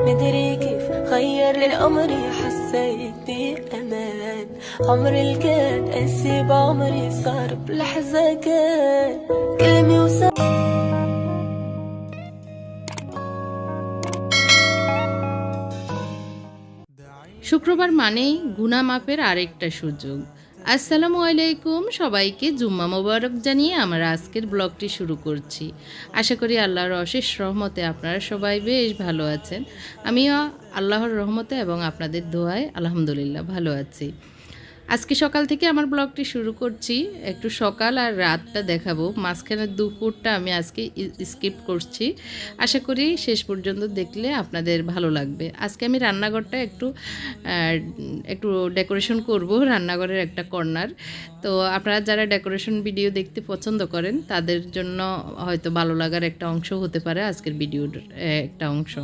مدري كيف غير لي عمري حسيت بأمان عمري الكان أسيب عمري صار بلحظة كان كلمة وسام শুক্রবার মানেই গুনা মাপের আরেকটা সুযোগ আসসালামু আলাইকুম। সবাইকে জুম্মা মোবারক জানিয়ে আমরা আজকের ব্লগটি শুরু করছি। আশা করি আল্লাহর অশেষ রহমতে আপনারা সবাই বেশ ভালো আছেন। আমিও আল্লাহর রহমতে এবং আপনাদের দোয়ায় আলহামদুলিল্লাহ ভালো আছি। আজকে সকাল থেকে আমার ব্লগটি শুরু করছি। একটু সকাল আর রাতটা দেখাবো। মাঝখানে দুপুরটা আমি আজকে স্কিপ করছি। আশা করি শেষ পর্যন্ত দেখলে আপনাদের ভালো লাগবে। আজকে আমি রান্নাঘরটা একটু একটু ডেকোরেশন করব, রান্নাঘরের একটা কর্নার। তো আপনারা যারা ডেকোরেশন ভিডিও দেখতে পছন্দ করেন, তাদের জন্য হয়তো ভালো লাগার একটা অংশ হতে পারে আজকের ভিডিওর একটা অংশ।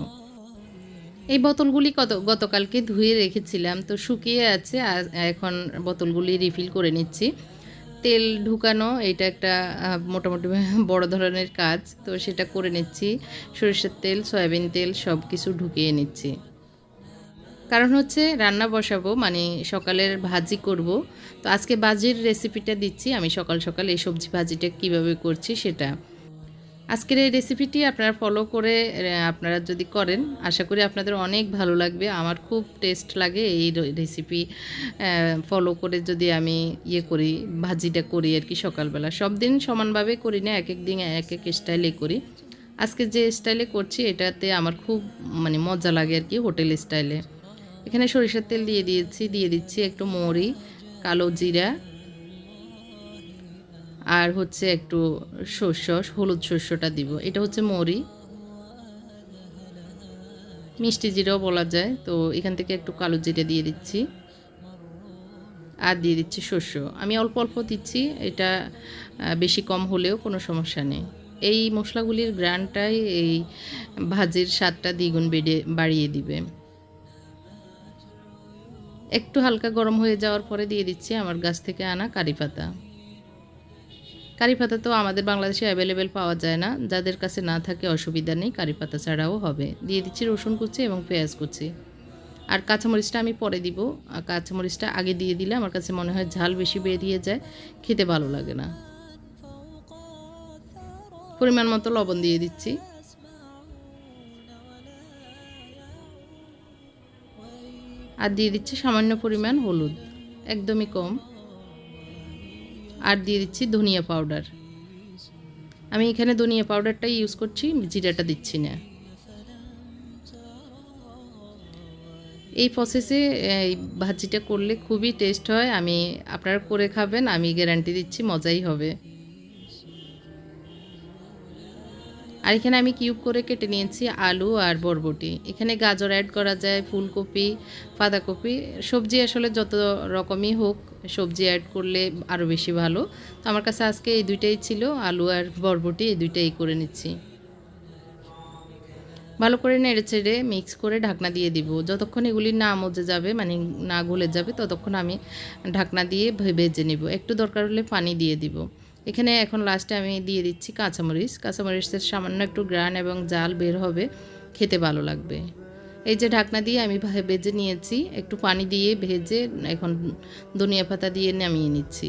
এই বোতলগুলি কত, গতকালকে ধুয়ে রেখেছিলাম, তো শুকিয়ে আছে, আর এখন বোতলগুলি রিফিল করে নিচ্ছি। তেল ঢুকানো, এটা একটা মোটামুটি বড় ধরনের কাজ, তো সেটা করে নিচ্ছি। সরিষার তেল, সয়াবিন তেল সব কিছু ঢুকিয়ে নিচ্ছি। কারণ হচ্ছে রান্না বসাবো মানে সকালের ভাজি করব, তো আজকে ভাজির রেসিপিটা দিচ্ছি, আমি সকাল সকাল এই সবজি ভাজিটা কীভাবে করছি সেটা। আজকের এই রেসিপিটি আপনারা ফলো করে আপনারা যদি করেন, আশা করি আপনাদের অনেক ভালো লাগবে। আমার খুব টেস্ট লাগে এই রেসিপি ফলো করে যদি আমি ইয়ে করি, ভাজিটা করি আর কি সকালবেলা। সব দিন সমানভাবে করি না এক এক দিন এক এক স্টাইলে করি। আজকে যে স্টাইলে করছি, এটাতে আমার খুব মানে মজা লাগে আর কি হোটেল স্টাইলে এখানে সরিষার তেল দিয়ে দিয়েছি, দিয়ে দিচ্ছি একটু মৌরি, কালো জিরা আর হচ্ছে একটু শস্য, হলুদ শস্যটা দিব। এটা হচ্ছে মরি। মিষ্টি জিরাও বলা যায়। তো এখান থেকে একটু কালো জিরা দিয়ে দিচ্ছি। আর দিয়ে দিচ্ছি শস্য। আমি অল্প অল্প দিচ্ছি। এটা বেশি কম হলেও কোনো সমস্যা নেই। এই মশলাগুলির গ্রানটাই এই ভাজির স্বাদটা দ্বিগুণ বেড়ে, বাড়িয়ে দিবে। একটু হালকা গরম হয়ে যাওয়ার পরে দিয়ে দিচ্ছি আমার গাছ থেকে আনা কারি পাতা। কারি পাতা তো আমাদের বাংলাদেশে অ্যাভেলেবেল পাওয়া যায় না। যাদের কাছে না থাকে অসুবিধা নেই, কারি পাতা ছাড়াও হবে। দিয়ে দিচ্ছি রসুন কুচি এবং পেঁয়াজ কুচি। আর কাঁচামরিচটা আমি পরে দিব। আর কাঁচামরিচটা আগে দিয়ে দিলে আমার কাছে মনে হয় ঝাল বেশি বেরিয়ে যায়, খেতে ভালো লাগে না। পরিমাণ মতো লবণ দিয়ে দিচ্ছি। আর দিয়ে দিচ্ছি সামান্য পরিমাণ হলুদ। একদমই কম। আর দিয়ে দিচ্ছি ধনিয়া পাউডার। আমি এখানে ধনিয়া পাউডারটাই ইউজ করছি, জিরাটা দিচ্ছি না। এই প্রসেসে এই ভাজিটা করলে খুবই টেস্ট হয়, আমি আপনারা করে খাবেন, আমি গ্যারান্টি দিচ্ছি মজাই হবে। আর এখানে আমি কিউব করে কেটে নিয়েছি আলু আর বরবটি। এখানে গাজর অ্যাড করা যায়, ফুলকপি, বাঁধাকপি। সবজি আসলে যত রকমই হোক, সবজি অ্যাড করলে আরও বেশি ভালো। তো আমার কাছে আজকে এই দুইটাই ছিল, আলু আর বরবটি এই দুইটাই করে নিচ্ছি। ভালো করে নেড়ে চেড়ে মিক্স করে ঢাকনা দিয়ে দিব। যতক্ষণ এগুলি না মজে যাবে মানে না গলে যাবে, ততক্ষণ আমি ঢাকনা দিয়ে ভেজে নিব। একটু দরকার হলে পানি দিয়ে দিব। এখানে এখন লাস্টে আমি দিয়ে দিচ্ছি কাঁচামরিচ। কাঁচামরিচের সামান্য একটু গ্রান এবং জাল বের হবে, খেতে ভালো লাগবে। এই যে ঢাকনা দিয়ে আমি ভেজে নিয়েছি, একটু পানি দিয়ে ভেজে এখন ধনিয়া পাতা দিয়ে নামিয়ে নিচ্ছি।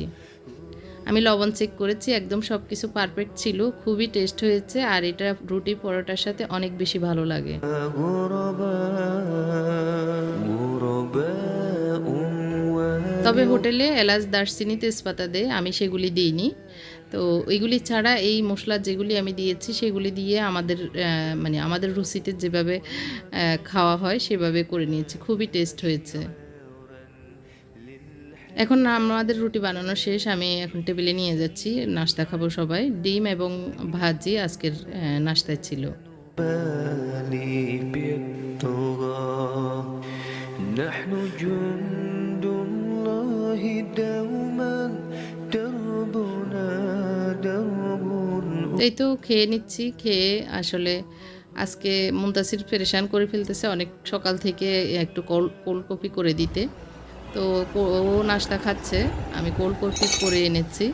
আমি লবণ চেক করেছি, একদম সব কিছু পারফেক্ট ছিল, খুবই টেস্ট হয়েছে আর এটা রুটি পরোটার সাথে অনেক বেশি ভালো লাগে। তবে হোটেলে এলাচ দারচিনি তেজপাতা দেয় আমি সেগুলি দিইনি তো ওইগুলি ছাড়া এই মশলা যেগুলি আমি দিয়েছি সেগুলি দিয়ে আমাদের আহ, মানে আমাদের রুচিতে যেভাবে আহ, খাওয়া হয় সেভাবে করে নিয়েছি খুবই টেস্ট হয়েছে এখন আমাদের রুটি বানানো শেষ আমি এখন টেবিলে নিয়ে যাচ্ছি নাস্তা খাবো সবাই ডিম এবং ভাজি আজকের আহ, নাস্তায় ছিল بالي بالطغى نحن جند এই তো খেয়ে নিচ্ছি, খেয়ে আসলে আজকে মুন্তাসির পেরেশান করে ফেলতেছে অনেক সকাল থেকে একটু কোল কোল্ড কফি করে দিতে। তো ও নাস্তা খাচ্ছে, আমি কোল্ড কফি করে এনেছি।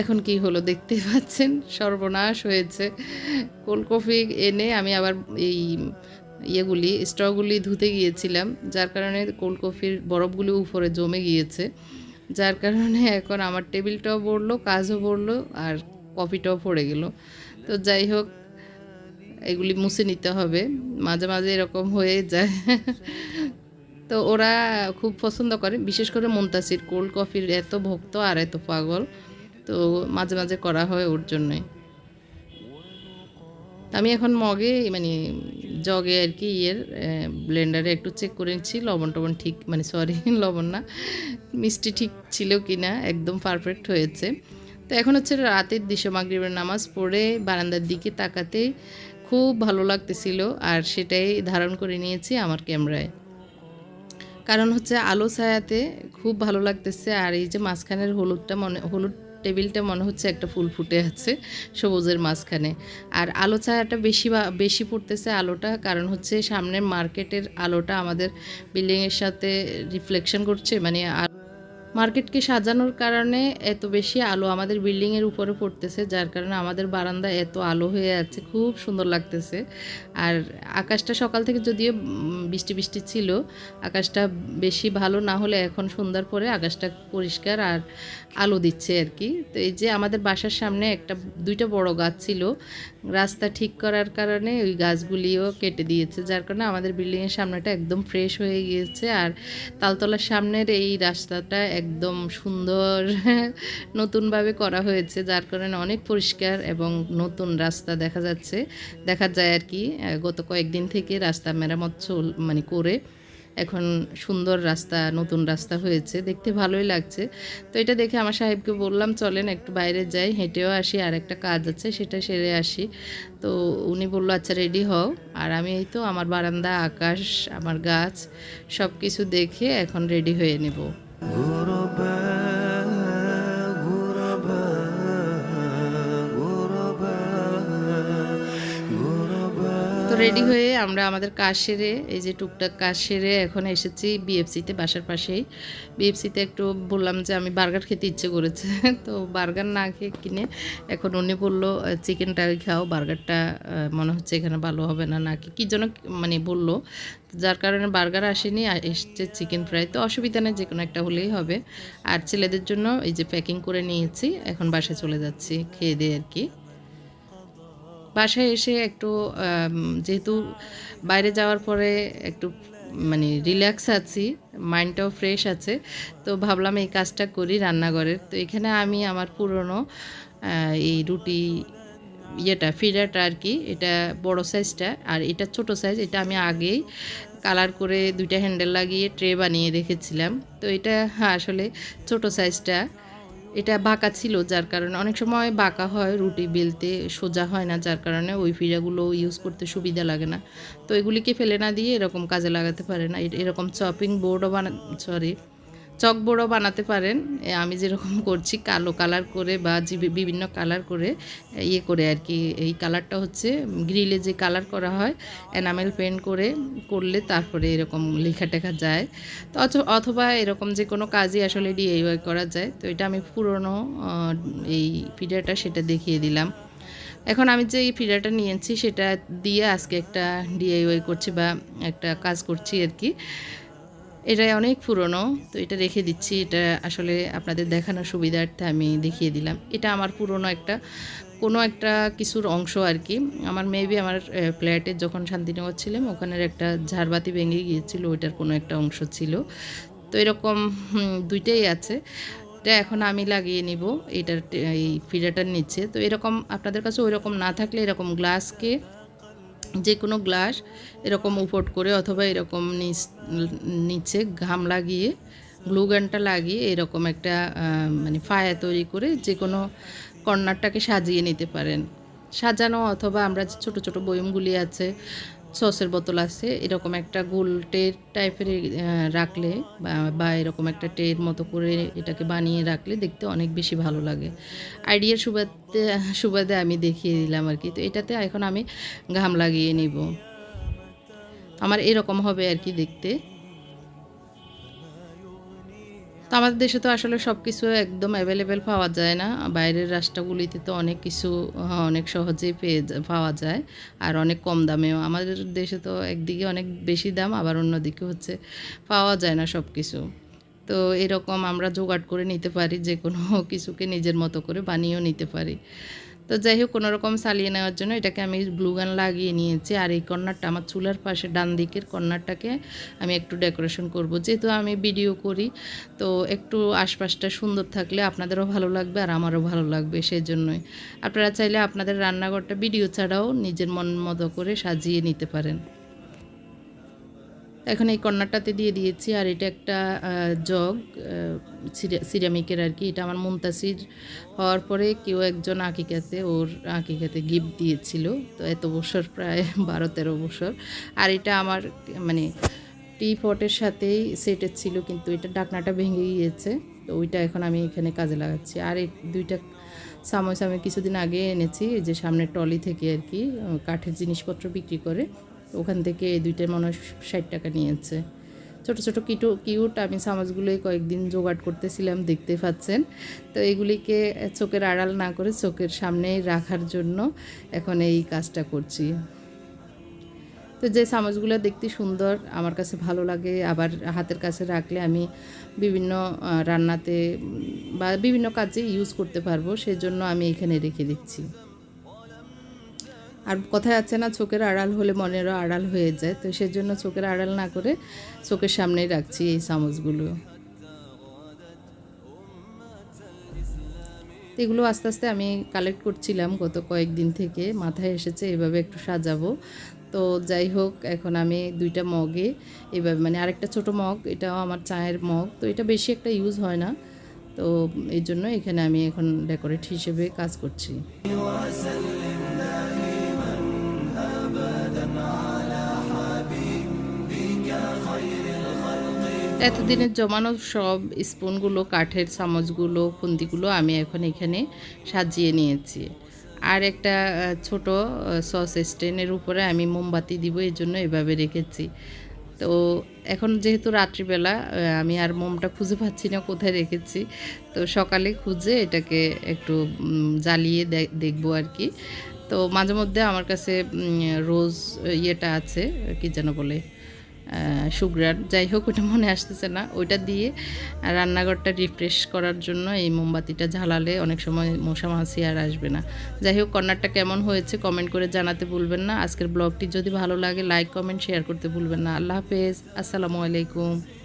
এখন কি হলো দেখতে পাচ্ছেন? সর্বনাশ হয়েছে। কোল্ড কফি এনে আমি আবার এই ইয়েগুলি, স্ট্রগুলি ধুতে গিয়েছিলাম, যার কারণে কোল্ড কফির বরফগুলি উপরে জমে গিয়েছে। যার কারণে এখন আমার টেবিলটাও পড়ল, কাজও পড়ল, আর কফিটাও পড়ে গেল। তো যাই হোক, এগুলি মুছে নিতে হবে। মাঝে মাঝে এরকম হয়ে যায়। তো ওরা খুব পছন্দ করে, বিশেষ করে মুন্তাসির। কোল্ড কফির এত ভক্ত আর এত পাগল, তো মাঝে মাঝে করা হয় ওর জন্যই আমি এখন মগে মানে জগে আর কি ইয়ের ব্লেন্ডারে একটু চেক করে নিচ্ছি। লবণ টবণ ঠিক মানে সরি লবণ না। মিষ্টি ঠিক ছিল কি না একদম পারফেক্ট হয়েছে। তো এখন হচ্ছে রাতের দৃশ্য মাগরিবের নামাজ পড়ে বারান্দার দিকে তাকাতে খুব ভালো লাগতেছিল আর সেটাই ধারণ করে নিয়েছি আমার ক্যামেরায়। কারণ হচ্ছে আলো ছায়াতে খুব ভালো লাগতেছে আর এই যে মাঝখানের হলুদটা মনে, হলুদ টেবিলটা মনে হচ্ছে একটা ফুল ফুটে আছে সবুজের মাঝখানে। আর আলো ছায়াটা বেশি বেশি পড়তেছে আলোটা, কারণ হচ্ছে সামনের মার্কেটের আলোটা আমাদের বিল্ডিংয়ের সাথে রিফ্লেকশন করছে মানে মার্কেটকে সাজানোর কারণে এত বেশি আলো আমাদের বিল্ডিংয়ের উপরে পড়তেছে, যার কারণে আমাদের বারান্দা এত আলো হয়ে আছে, খুব সুন্দর লাগতেছে। আর আকাশটা সকাল থেকে যদিও বৃষ্টি বৃষ্টি ছিল, আকাশটা বেশি ভালো না হলে এখন সন্ধ্যার পরে আকাশটা পরিষ্কার আর আলো দিচ্ছে আর কি। তো এই যে আমাদের বাসার সামনে একটা, দুইটা বড় গাছ ছিল রাস্তা ঠিক করার কারণে ওই গাছগুলিও কেটে দিয়েছে, যার কারণে আমাদের বিল্ডিংয়ের সামনেটা একদম ফ্রেশ হয়ে গিয়েছে আর তালতলার সামনের এই রাস্তাটা একদম সুন্দর নতুনভাবে করা হয়েছে, যার কারণে অনেক পরিষ্কার এবং নতুন রাস্তা দেখা যাচ্ছে। দেখা যায় আর কি গত কয়েকদিন থেকে রাস্তা মেরামত চল মানে করে এখন সুন্দর রাস্তা, নতুন রাস্তা হয়েছে। দেখতে ভালোই লাগছে। তো এটা দেখে আমার সাহেবকে বললাম, চলেন একটু বাইরে যাই, হেঁটেও আসি, আর একটা কাজ আছে, সেটা সেরে আসি। তো উনি বলল আচ্ছা রেডি হও। আর আমি এই তো আমার বারান্দা, আকাশ, আমার গাছ সব কিছু দেখে এখন রেডি হয়ে নেব। তো রেডি হয়ে আমরা আমাদের কাজ সেরে এই যে টুকটাক কাজ সেরে এখন এসেছি বিএফসিতে বাসার পাশেই। বিএফসিতে একটু বললাম যে আমি বার্গার খেতে ইচ্ছে করেছে তো বার্গার না খেয়ে কিনে এখন উনি বলল চিকেনটা খাও বার্গারটা মনে হচ্ছে এখানে ভালো হবে না। নাকি কী যেন মানে বলল যার কারণে বার্গার আসেনি আর এসছে চিকেন ফ্রাই তো অসুবিধা নেই যে কোনো একটা হলেই হবে। আর ছেলেদের জন্য এই যে প্যাকিং করে নিয়েছি এখন বাসায় চলে যাচ্ছি খেয়ে দিয়ে আর কি। বাসায় এসে একটু যেহেতু বাইরে যাওয়ার পরে একটু মানে রিল্যাক্স আছি মাইন্ডটাও ফ্রেশ আছে তো ভাবলাম এই কাজটা করি রান্নাঘরের। তো এখানে আমি আমার পুরনো এই রুটি ইয়েটা ফিডারটা আর কি এটা বড় সাইজটা আর এটা ছোট সাইজ এটা আমি আগেই কালার করে দুইটা হ্যান্ডেল লাগিয়ে ট্রে বানিয়ে রেখেছিলাম। তো এটা হ্যাঁ, আসলে ছোট সাইজটা এটা বাঁকা ছিল যার কারণে। অনেক সময় বাঁকা হয়, রুটি বেলতে সোজা হয় না যার কারণে ওই ফিরাগুলো ইউজ করতে সুবিধা লাগে না। তো এগুলিকে ফেলে না দিয়ে এরকম কাজে লাগাতে পারে না। এরকম চপিং বোর্ডও বানা সরি চক বোর্ডও বানাতে পারেন। আমি যেরকম করছি, কালো কালার করে বা বিভিন্ন কালার করে ইয়ে করে আর কি। এই কালারটা হচ্ছে গ্রিলে যে কালার করা হয়, এনামেল পেন্ট করে, করলে তারপরে এরকম লেখা টেখা যায়। তো অথ- অথবা এরকম যে কোনো কাজই আসলে ডিআইওয়াই করা যায়। তো এটা আমি পুরনো এই ফিডারটা সেটা দেখিয়ে দিলাম। এখন আমি যে এই ফিডারটা নিয়েছি, সেটা দিয়ে আজকে একটা ডিআইওয়াই করছি বা একটা কাজ করছি আর কি। এটা অনেক পুরনো, তো এটা রেখে দিচ্ছি। এটা আসলে আপনাদের দেখানোর সুবিধার্থে আমি দেখিয়ে দিলাম। এটা আমার পুরনো একটা, কোনো একটা কিছুর অংশ আর কি। আমার মেবি আমার ফ্ল্যাটে যখন শান্তিনগর ছিলাম, ওখানের একটা ঝাড়বাতি ভেঙে গিয়েছিল, ওইটার কোনো একটা অংশ ছিল। তো এরকম দুইটাই আছে। এটা এখন আমি লাগিয়ে নিব, এটার, এই ফিডারটার নিচে তো এরকম, আপনাদের কাছে ওই রকম না থাকলে এরকম গ্লাসকে যে কোনো গ্লাস এরকম উপট করে অথবা এরকম নিচ ঘাম লাগিয়ে গ্লুগানটা লাগিয়ে এরকম একটা মানে ফায়া তৈরি করে যে কোনো কর্নারটাকে সাজিয়ে নিতে পারেন। সাজানো অথবা আমরা যে ছোটো ছোটো বয়মগুলি আছে সসের বোতল আছে, এরকম একটা গোল টের টাইপের রাখলে বা এরকম একটা টের মতো করে এটাকে বানিয়ে রাখলে দেখতে অনেক বেশি ভালো লাগে। আইডিয়ার সুবাদে সুবাদে আমি দেখিয়ে দিলাম আর কি। তো এটাতে এখন আমি ঘাম লাগিয়ে নিব। আমার এরকম হবে আর কি দেখতে। আমাদের দেশে তো আসলে সব কিছু একদম অ্যাভেলেবেল পাওয়া যায় না। বাইরের রাষ্ট্রগুলিতে তো অনেক কিছু অনেক সহজেই পেয়ে পাওয়া যায় আর অনেক কম দামেও। আমাদের দেশে তো একদিকে অনেক বেশি দাম, আবার অন্যদিকে হচ্ছে পাওয়া যায় না সব কিছু তো এরকম আমরা জোগাড় করে নিতে পারি যে কোনো কিছুকে নিজের মতো করে বানিয়েও নিতে পারি। তো যাই হোক কোনোরকম চালিয়ে নেওয়ার জন্য এটাকে আমি গ্লুগান লাগিয়ে নিয়েছি। আর এই কর্নারটা আমার চুলার পাশে, ডান দিকের কর্নারটাকে আমি একটু ডেকোরেশন করব। যেহেতু আমি ভিডিও করি, তো একটু আশপাশটা সুন্দর থাকলে আপনাদেরও ভালো লাগবে আর আমারও ভালো লাগবে সেই জন্যই আপনারা চাইলে আপনাদের রান্নাঘরটা ভিডিও ছাড়াও নিজের মন মতো করে সাজিয়ে নিতে পারেন। এখন এই কর্নারটাতে দিয়ে দিয়েছি, আর এটা একটা জগ সিরামিকের আর কি। এটা আমার মুমতাসির হওয়ার পরে কেউ একজন আকিকাতে, ওর আকিকাতে গিফট দিয়েছিল। তো এত বছর, প্রায় বারো তেরো বছর। আর এটা আমার মানে টি পটের সাথেই সেটের ছিল, কিন্তু এটা ডাকনাটা ভেঙে গিয়েছে। তো ওইটা এখন আমি এখানে কাজে লাগাচ্ছি। আর এই দুইটা চামচ আমি কিছুদিন আগে এনেছি যে সামনের টলি থেকে আর কি কাঠের জিনিসপত্র বিক্রি করে। ওখান থেকে এই দুইটার মনে হয় ষাট টাকা নিয়েছে। ছোট ছোট কিটু, কিউট, আমি চামচগুলোই কয়েকদিন জোগাড় করতেছিলাম দেখতে পাচ্ছেন। তো এগুলিকে চোখের আড়াল না করে চোখের সামনেই রাখার জন্য এখন এই কাজটা করছি। তো যে সামাজগুলো দেখতে সুন্দর, আমার কাছে ভালো লাগে, আবার হাতের কাছে রাখলে আমি বিভিন্ন রান্নাতে বা বিভিন্ন কাজে ইউজ করতে পারব, সেজন্য আমি এখানে রেখে দিচ্ছি। আর কথায় আছে না, চোখের আড়াল হলে মনেরও আড়াল হয়ে যায়। তো সেজন্য চোখের আড়াল না করে চোখের সামনেই রাখছি এই চামচগুলো। এগুলো আস্তে আস্তে আমি কালেক্ট করছিলাম গত কয়েকদিন থেকে। মাথায় এসেছে, এভাবে একটু সাজাবো। তো যাই হোক, এখন আমি দুইটা মগে এভাবে মানে আরেকটা ছোট মগ এটাও আমার চায়ের মগ তো এটা বেশি একটা ইউজ হয় না। তো এই জন্য এখানে আমি এখন ডেকোরেট হিসেবে কাজ করছি। এতদিনের জমানো সব স্পুনগুলো, কাঠের চামচগুলো খুন্তিগুলো আমি এখন এখানে সাজিয়ে নিয়েছি। আর একটা ছোট সস স্ট্যান্ডের উপরে আমি মোমবাতি দিব, এই জন্য এভাবে রেখেছি। তো এখন যেহেতু রাত্রিবেলা আমি আর মোমটা খুঁজে পাচ্ছি না কোথায় রেখেছি, তো সকালে খুঁজে এটাকে একটু জ্বালিয়ে দেখব আর কি। তো মাঝে মধ্যে আমার কাছে রোজ ইয়েটা আছে, কি যেন বলে সুগ্রান যাই হোক, ওটা মনে আসতেছে না। ওইটা দিয়ে রান্নাঘরটা রিফ্রেশ করার জন্য এই মোমবাতিটা ঝালালে অনেক সময় মশা মাসি আর আসবে না। যাই হোক কর্নারটা কেমন হয়েছে কমেন্ট করে জানাতে ভুলবেন না। আজকের ব্লগটি যদি ভালো লাগে লাইক কমেন্ট শেয়ার করতে ভুলবেন না। আল্লাহ হাফেজ। আসসালামু আলাইকুম।